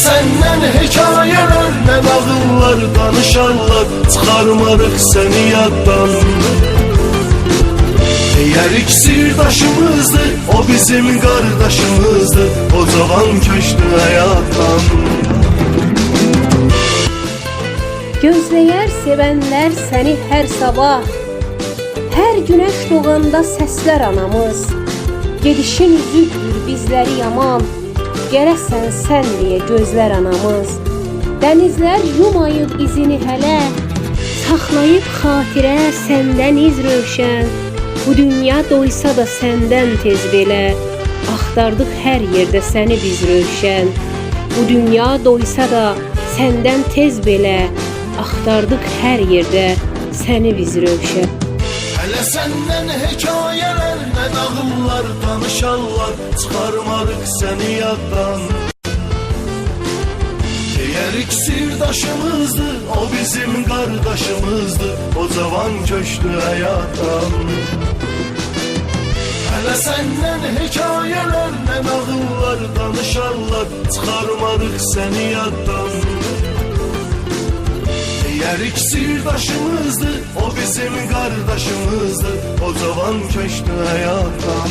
senden hikayeler ne nağıllar danışarlar Çıkarmadık seni yaddan. Eğer iksir taşımızdı o bizim kardeşimizdi O zaman köştü hayattan. Gözləyər sevənlər səni hər sabah. Hər günəş doğanda səslər anamız. Gedişin üzüdür bizləri yaman Gərəsən sən deyə gözlər anamız. Dənizlər yumayıb izini hələ. Saxlayıb xatirə səndən iz rövşən. Bu dünya doysa da səndən tez belə. Axtardıq hər yerdə səni biz rövşən. Bu dünya doysa da səndən tez belə. Axtardıq hər yerdə səni biz rövşən Hele senden hikayeler ne nağıllar danışarlar Çıkarmadık seni yaddan. Eğer iksir taşımızdı o bizim kardeşimizdi O zaman köştü hayattan. Hele senden hikayeler ne nağıllar danışarlar Çıkarmadık seni yaddan Eğer iksir taşımızdı o bizim kardeşimizdi. O zaman köştü hayattan